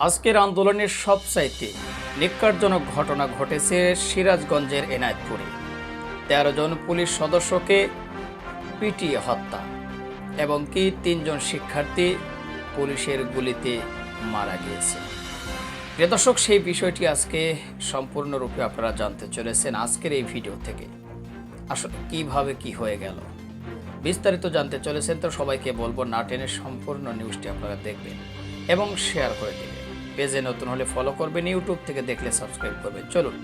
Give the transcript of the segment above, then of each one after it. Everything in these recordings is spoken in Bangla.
আজকের আন্দোলনের সবচাইতে নিকারজনক ঘটনা ঘটেছে সিরাজগঞ্জের এনায়েতপুরে। তেরো জন পুলিশ সদস্যকে পিটিয়ে হত্যা এবং কি তিনজন শিক্ষার্থী পুলিশের গুলিতে মারা গিয়েছে। প্রিয় দর্শক, সেই বিষয়টি আজকে সম্পূর্ণরূপে আপনারা জানতে চলেছেন আজকের এই ভিডিও থেকে। আসলে কীভাবে কি হয়ে গেল? বিস্তারিত জানতে চলেছেন তো সবাইকে বলব, না টেনে সম্পূর্ণ নিউজটি আপনারা দেখবেন এবং শেয়ার করে দেবেন। পেজে নতুন হলে ফলো করবেন ইউটিউব থেকে দেখলে সাবস্ক্রাইব করবেন। চলুন,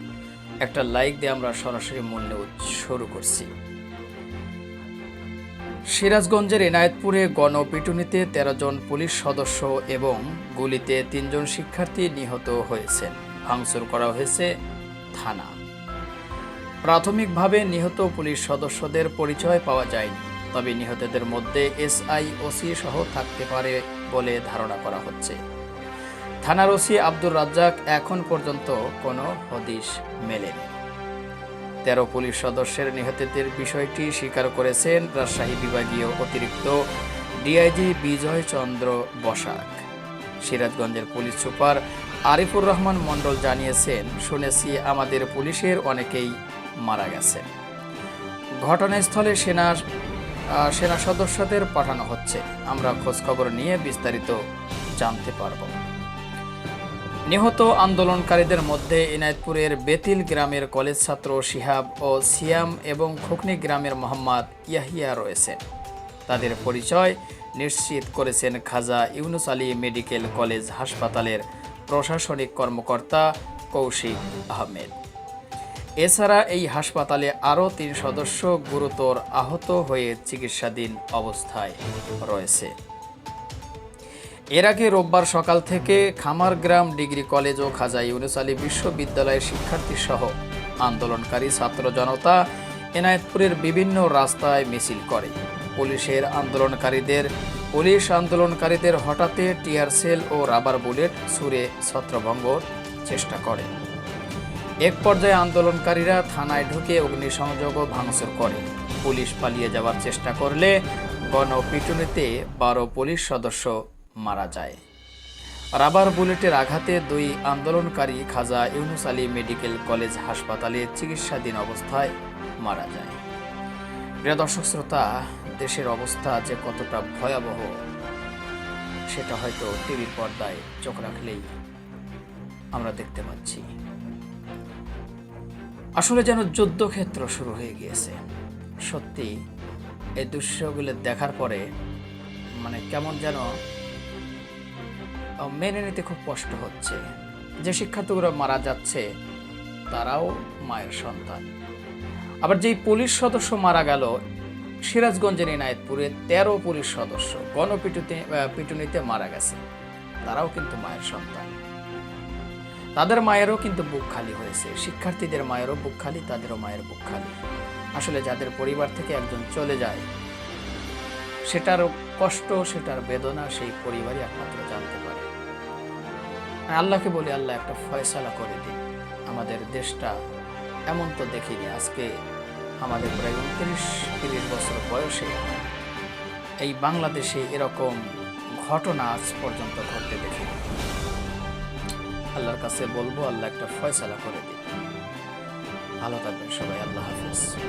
একটা লাইক দিয়ে আমরা সরাসরি মূল শুরু করছি। সিরাজগঞ্জের এনায়েতপুরে গণপিটুনিতে তেরো জন পুলিশ সদস্য এবং গুলিতে তিনজন শিক্ষার্থী নিহত হয়েছেন। ভাঙচুর করা হয়েছে থানা। প্রাথমিকভাবে নিহত পুলিশ সদস্যদের পরিচয় পাওয়া যায়নি, তবে নিহতদের মধ্যে এসআই, ওসি সহ থাকতে পারে বলে ধারণা করা হচ্ছে। থানার ওসি আব্দুর রাজ্জাক এখন পর্যন্ত কোনো হদিশ মেলেনি। তেরো পুলিশ সদস্যের নিহতদের বিষয়টি স্বীকার করেছেন রাজশাহী বিভাগীয় অতিরিক্ত ডিআইজি বিজয় চন্দ্র বসাক। সিরাজগঞ্জের পুলিশ সুপার আরিফুর রহমান মণ্ডল জানিয়েছেন, শুনেছি আমাদের পুলিশের অনেকেই মারা গেছে ঘটনাস্থলে সেনা সেনা সদস্যদের পাঠানো হচ্ছে। আমরা খোঁজখবর নিয়ে বিস্তারিত জানতে পারব। নিহত আন্দোলনকারীদের মধ্যে এনায়েতপুরের বেতিল গ্রামের কলেজ ছাত্র শিহাব ও সিয়াম এবং খুকনি গ্রামের মোহাম্মদ ইয়াহিয়া রয়েছেন তাদের পরিচয় নিশ্চিত করেছেন খাজা ইউনুস আলী মেডিকেল কলেজ হাসপাতালের প্রশাসনিক কর্মকর্তা কৌশিক আহমেদ। এছাড়া এই হাসপাতালে আরও তিন সদস্য গুরুতর আহত হয়ে চিকিৎসাধীন অবস্থায় রয়েছে। এর আগে রোববার সকাল থেকে খামারগ্রাম ডিগ্রি কলেজ ও খাজা ইউনুস আলী বিশ্ববিদ্যালয়ের শিক্ষার্থী সহ আন্দোলনকারী ছাত্র জনতা এনায়েতপুরের বিভিন্ন রাস্তায় মিছিল করে। পুলিশের আন্দোলনকারীদের পুলিশ আন্দোলনকারীদের হঠাতে টিয়ার সেল ও রাবার বুলেট ছুড়ে ছত্রভঙ্গর চেষ্টা করে। এক পর্যায়ে আন্দোলনকারীরা থানায় ঢুকে অগ্নিসংযোগ ও ভাঙচুর করে। পুলিশ পালিয়ে যাওয়ার চেষ্টা করলে গণপিটুনিতে বারো পুলিশ সদস্য মারা যায়। রাবার বুলেটের আঘাতে দুই আন্দোলনকারী খাজা ইউনুস আলী মেডিকেল কলেজ হাসপাতালে চিকিৎসাধীন অবস্থায় মারা যায়। প্রিয় দর্শক শ্রোতা, দেশের অবস্থা যে কতটা ভয়াবহ, সেটা হয়তো টিভির পর্দায় চোখ রাখলেই আমরা দেখতে পাচ্ছি। আসলে যেন যুদ্ধক্ষেত্র শুরু হয়ে গিয়েছে। সত্যি, এই দৃশ্যগুলো দেখার পরে মানে কেমন যেন মেনে নিতে খুব কষ্ট হচ্ছে। যে শিক্ষার্থীগুলো মারা যাচ্ছে, তারাও মায়ের সন্তান। আবার যেই পুলিশ সদস্য মারা গেল, সিরাজগঞ্জের ইনায়েতপুরে তেরো পুলিশ সদস্য গণপিটুতে পিটুনিতে মারা গেছে। তারাও কিন্তু মায়ের সন্তান। তাদের মায়েরও কিন্তু বুক খালি হয়েছে। শিক্ষার্থীদের মায়েরও বুক খালি, তাদেরও মায়ের বুক খালি। আসলে যাদের পরিবার থেকে একজন চলে যায় সেটার কষ্ট, সেটার বেদনা সেই পরিবারই একমাত্র জানতে পারে। আল্লাহকে বলি আল্লাহ একটা ফয়সালা করে দিন। আমাদের দেশটা এমন তো দেখিনি, আজকে আমাদের প্রায় উনত্রিশ, তিরিশ বছর বয়সে এই বাংলাদেশে এরকম ঘটনা আজ পর্যন্ত ঘটতে দেখিনি আল্লাহর কাছে বলব, আল্লাহ একটা ফয়সালা করে দিন। ভালো থাকবেন সবাই, আল্লাহ হাফিজ।